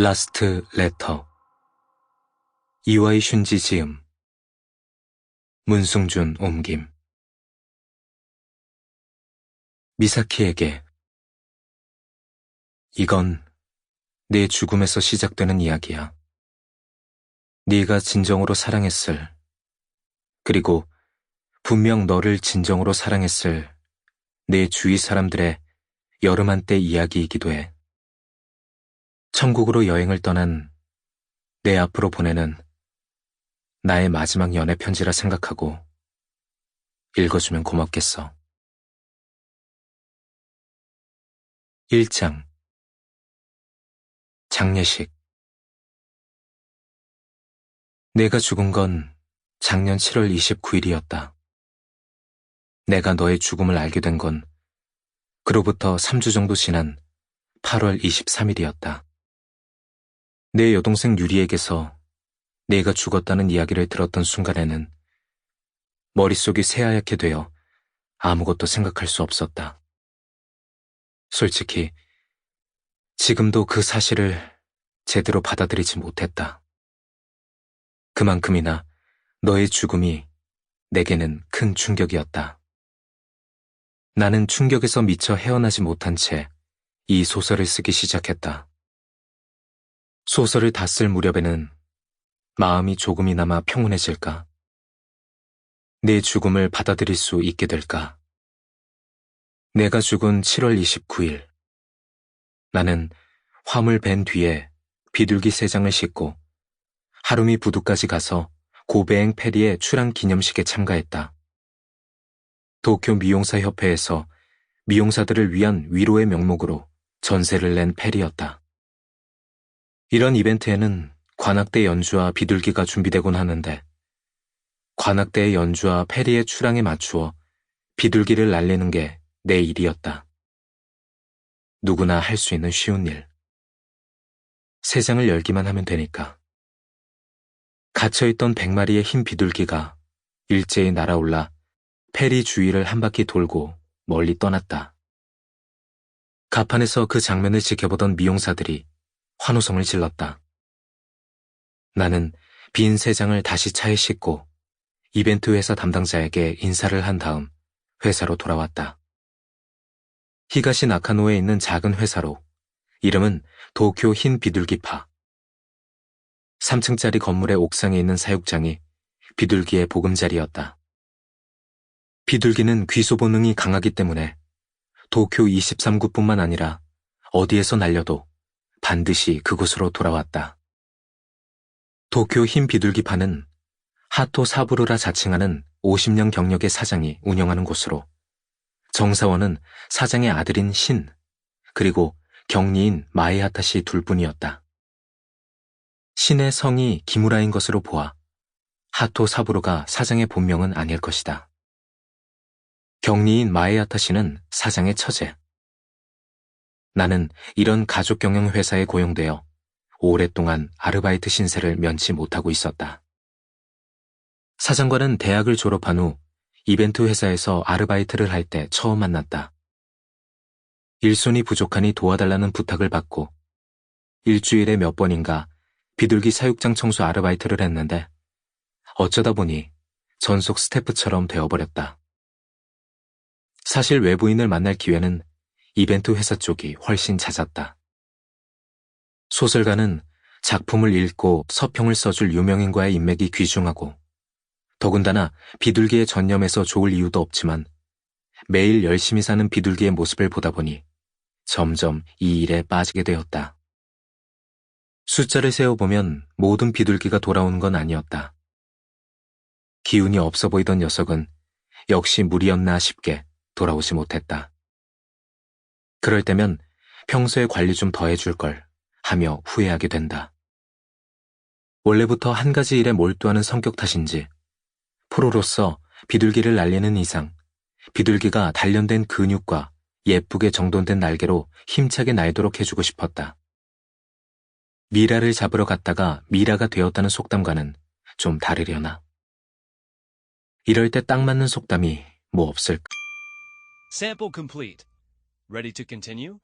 라스트 레터 이와이 슌지 지음 문승준 옮김 미사키에게 이건 내 죽음에서 시작되는 이야기야. 네가 진정으로 사랑했을 그리고 분명 너를 진정으로 사랑했을 내 주위 사람들의 여름 한때 이야기이기도 해. 천국으로 여행을 떠난 내 앞으로 보내는 나의 마지막 연애 편지라 생각하고 읽어주면 고맙겠어. 1장 장례식 내가 죽은 건 작년 7월 29일이었다. 내가 너의 죽음을 알게 된 건 그로부터 3주 정도 지난 8월 23일이었다. 내 여동생 유리에게서 내가 죽었다는 이야기를 들었던 순간에는 머릿속이 새하얗게 되어 아무것도 생각할 수 없었다. 솔직히 지금도 그 사실을 제대로 받아들이지 못했다. 그만큼이나 너의 죽음이 내게는 큰 충격이었다. 나는 충격에서 미처 헤어나지 못한 채 이 소설을 쓰기 시작했다. 소설을 다 쓸 무렵에는 마음이 조금이나마 평온해질까? 내 죽음을 받아들일 수 있게 될까? 내가 죽은 7월 29일. 나는 화물 밴 뒤에 비둘기 세 장을 싣고 하루미 부두까지 가서 고베행 페리의 출항 기념식에 참가했다. 도쿄 미용사 협회에서 미용사들을 위한 위로의 명목으로 전세를 낸 페리였다. 이런 이벤트에는 관악대 연주와 비둘기가 준비되곤 하는데 관악대의 연주와 페리의 출항에 맞추어 비둘기를 날리는 게 내 일이었다. 누구나 할 수 있는 쉬운 일. 세상을 열기만 하면 되니까. 갇혀있던 백마리의 흰 비둘기가 일제히 날아올라 페리 주위를 한 바퀴 돌고 멀리 떠났다. 가판에서 그 장면을 지켜보던 미용사들이 환호성을 질렀다. 나는 빈 세 장을 다시 차에 싣고 이벤트 회사 담당자에게 인사를 한 다음 회사로 돌아왔다. 히가시 나카노에 있는 작은 회사로 이름은 도쿄 흰 비둘기파. 3층짜리 건물의 옥상에 있는 사육장이 비둘기의 보금자리였다. 비둘기는 귀소 본능이 강하기 때문에 도쿄 23구뿐만 아니라 어디에서 날려도 반드시 그곳으로 돌아왔다. 도쿄 흰 비둘기파는 하토 사부르라 자칭하는 50년 경력의 사장이 운영하는 곳으로 정사원은 사장의 아들인 신, 그리고 경리인 마에하타 씨 둘뿐이었다. 신의 성이 기무라인 것으로 보아 하토 사부로가 사장의 본명은 아닐 것이다. 경리인 마에하타 씨는 사장의 처제. 나는 이런 가족 경영 회사에 고용되어 오랫동안 아르바이트 신세를 면치 못하고 있었다. 사장과는 대학을 졸업한 후 이벤트 회사에서 아르바이트를 할 때 처음 만났다. 일손이 부족하니 도와달라는 부탁을 받고 일주일에 몇 번인가 비둘기 사육장 청소 아르바이트를 했는데 어쩌다 보니 전속 스태프처럼 되어버렸다. 사실 외부인을 만날 기회는 이벤트 회사 쪽이 훨씬 잦았다. 소설가는 작품을 읽고 서평을 써줄 유명인과의 인맥이 귀중하고 더군다나 비둘기의 전념에서 좋을 이유도 없지만 매일 열심히 사는 비둘기의 모습을 보다 보니 점점 이 일에 빠지게 되었다. 숫자를 세어보면 모든 비둘기가 돌아오는 건 아니었다. 기운이 없어 보이던 녀석은 역시 무리였나 싶게 돌아오지 못했다. 그럴 때면 평소에 관리 좀 더 해줄 걸 하며 후회하게 된다. 원래부터 한 가지 일에 몰두하는 성격 탓인지 프로로서 비둘기를 날리는 이상 비둘기가 단련된 근육과 예쁘게 정돈된 날개로 힘차게 날도록 해주고 싶었다. 미라를 잡으러 갔다가 미라가 되었다는 속담과는 좀 다르려나. 이럴 때 딱 맞는 속담이 뭐 없을까? Ready to continue?